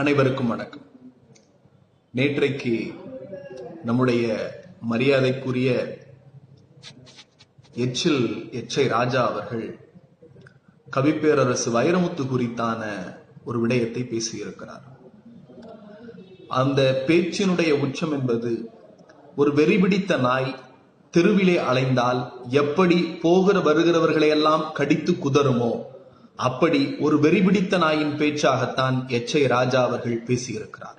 அனைவருக்கும் வணக்கம். நேற்றைக்கு நம்முடைய மரியாதைக்குரிய எச்சில் எச்சை ராஜா அவர்கள் கவிப்பேரரசு வைரமுத்து குறித்தான ஒரு விடயத்தை பேசியிருக்கிறார். அந்த பேச்சினுடைய உச்சம் என்பது ஒரு வெறிபிடித்த நாய் தெருவிலே அலைந்தால் எப்படி போகிற வருகிறவர்களை எல்லாம் கடித்து குதறுமோ அப்படி ஒரு வெறிபிடித்த நாயின் பேச்சாகத்தான் எச்ஐ ராஜா அவர்கள் பேசியிருக்கிறார்.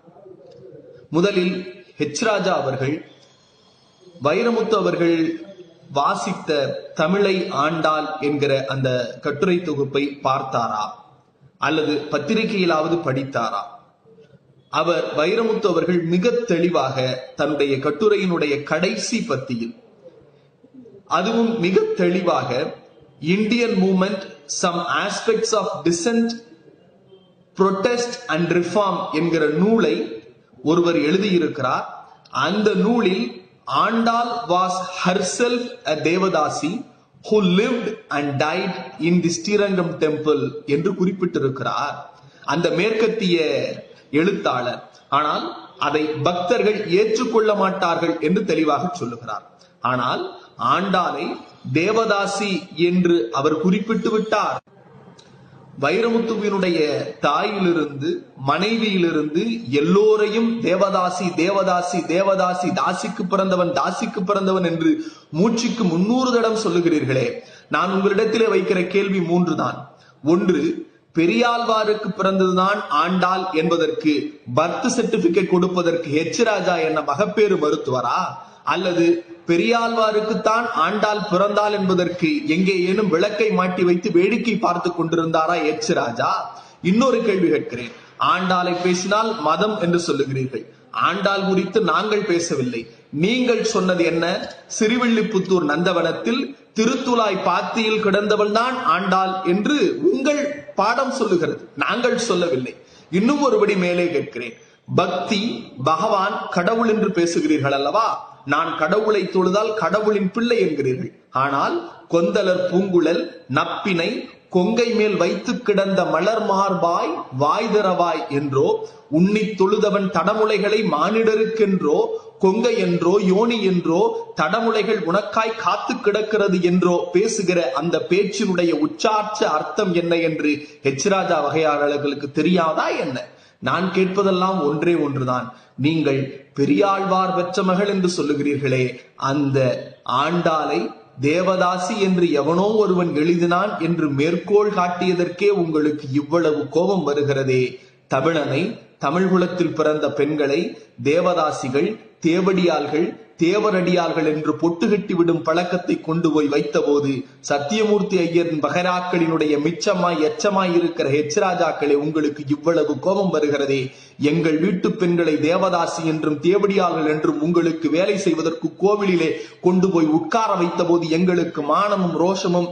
முதலில் ஹெச் ராஜா அவர்கள் வைரமுத்து அவர்கள் வாசித்த தமிழை ஆண்டாள் என்கிற அந்த கட்டுரை தொகுப்பை பார்த்தாரா? அல்லது பத்திரிகையிலாவது படித்தாரா? அவர் வைரமுத்து அவர்கள் மிக தெளிவாக தன்னுடைய கட்டுரையினுடைய கடைசி பத்தியில் அதுவும் மிக தெளிவாக Indian movement some aspects of dissent protest and reform என்கிற நூலை ஒருவர் எழுதியிருக்கிறார். அந்த நூலில் Andal was herself a devadasi who lived and died in the Srirangam temple என்று குறிப்பிட்டிருக்கிறார். அந்த மேற்கத்திய எழுத்தாளர். ஆனால் அதை பக்தர்கள் ஏற்றுக்கொள்ள மாட்டார்கள் என்று தெளிவாக சொல்லுகிறார். ஆனால் ஆண்டாளை தேவதாசி என்று அவர் குறிப்பிட்டு விட்டார். வைரமுத்துவினுடைய தாயிலிருந்து மனைவியிலிருந்து எல்லோரையும் தேவதாசி தேவதாசி தேவதாசி தாசிக்கு பிறந்தவன் தாசிக்கு பிறந்தவன் என்று மூச்சுக்கு முன்னூறு தடம் சொல்லுகிறீர்களே நான் உங்களிடத்திலே வைக்கிற கேள்வி மூன்று தான் ஒன்று பெரியாழ்வாருக்கு பிறந்ததுதான் ஆண்டாள் என்பதற்கு பர்த் சர்டிபிகேட் கொடுப்பதற்கு ஹெச் ராஜா என்ன மகப்பேறு மருத்துவரா? அல்லது பெரியாழ்வாருக்குத்தான் ஆண்டாள் பிறந்தாள் என்பதற்கு எங்கே ஏனும் விளக்கை மாட்டி வைத்து வேடிக்கை பார்த்து கொண்டிருந்தாரா எச் ராஜா? இன்னொரு கேள்வி கேட்கிறேன். ஆண்டாளை பேசினால் மதம் என்று சொல்லுகிறீர்கள். ஆண்டாள் குறித்து நாங்கள் பேசவில்லை. நீங்கள் சொன்னது என்ன? சிறுவில்லிபுத்தூர் நந்தவனத்தில் திருத்துலாய் பாத்தியில் கிடந்தவள் தான் ஆண்டாள் என்று உங்கள் பாடம் சொல்லுகிறது. நாங்கள் சொல்லவில்லை. இன்னும் ஒருபடி மேலே கேட்கிறேன். பக்தி பகவான் கடவுள் என்று பேசுகிறீர்கள் அல்லவா? நான் கடவுளை தொழுதால் கடவுளின் பிள்ளை என்கிறீர்கள். ஆனால் கொந்தலர் பூங்குழல் நப்பினை கொங்கை மேல் வைத்து கிடந்த மலர் மார்பாய் வாய்தரவாய் என்றோ உன்னி தொழுதவன் தடமுலைகளை மானிடருக்கென்றோ கொங்கை என்றோ யோனி என்றோ தடமுலைகள் உனக்காய் காத்து கிடக்கிறது என்றோ பேசுகிற அந்த பேச்சினுடைய உச்சார்ச்ச அர்த்தம் என்ன என்று ஹெச்ராஜா வகையாளர்களுக்கு தெரியாதா என்ன? நான் கேட்பதெல்லாம் ஒன்றே ஒன்றுதான். நீங்கள் பெரியாழ்வார் பெற்ற மகள் என்று சொல்லுகிறீர்களே அந்த ஆண்டாளை தேவதாசி என்று எவனோ ஒருவன் எழுதினான் என்று மேற்கோள் காட்டியதற்கே உங்களுக்கு இவ்வளவு கோபம் வருகிறதே. தமிழனை தமிழ் குலத்தில் பிறந்த பெண்களை தேவதாசிகள் தேவடியாள்கள் தேவரடியார்கள் என்று பொட்டுகட்டி விடும் பழக்கத்தை கொண்டு போய் வைத்தபோது சத்தியமூர்த்தி ஐயரின் பகராக்களினுடைய மிச்சமாய் எச்சமாய் இருக்கிற ஹெச்ராஜாக்களே உங்களுக்கு இவ்வளவு கோபம் வருகிறதே. எங்கள் வீட்டு பெண்களை தேவதாசி என்றும் தேவடியார்கள் என்றும் உங்களுக்கு வேலை செய்வதற்கு கோவிலிலே கொண்டு போய் உட்கார வைத்த போது எங்களுக்கு மானமும் ரோஷமும்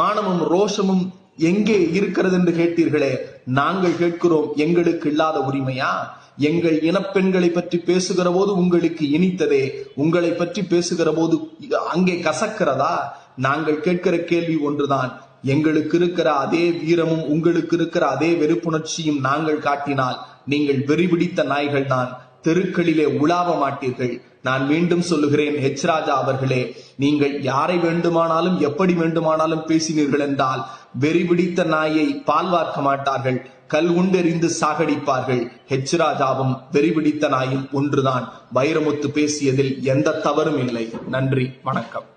மானமும் ரோஷமும் எங்கே இருக்கிறது என்று கேட்டீர்களே? நாங்கள் கேட்கிறோம் எங்களுக்கு இல்லாத உரிமையா? எங்கள் இனப்பெண்களை பற்றி பேசுகிற போது உங்களுக்கு இனித்ததே? உங்களை பற்றி பேசுகிற போது அங்கே கசக்கிறதா? நாங்கள் கேட்கிற கேள்வி ஒன்றுதான். எங்களுக்கு இருக்கிற அதே வீரமும் உங்களுக்கு இருக்கிற அதே வெறுப்புணர்ச்சியும் நாங்கள் காட்டினால் நீங்கள் வெறிபிடித்த நாய்கள் தான் தெருக்களிலே உலாவ மாட்டீர்கள். நான் மீண்டும் சொல்லுகிறேன் ஹெச் ராஜா அவர்களே நீங்கள் யாரை வேண்டுமானாலும் எப்படி வேண்டுமானாலும் பேசினீர்கள் என்றால் வெறி பிடித்த நாயை பால் வார்க்க மாட்டார்கள் கல் உண்டெறிந்து சாகடிப்பார்கள். ஹெச் ராஜாவும் வெறி பிடித்த நாயும் ஒன்றுதான். வைரமுத்து பேசியதில் எந்த தவறும் இல்லை. நன்றி வணக்கம்.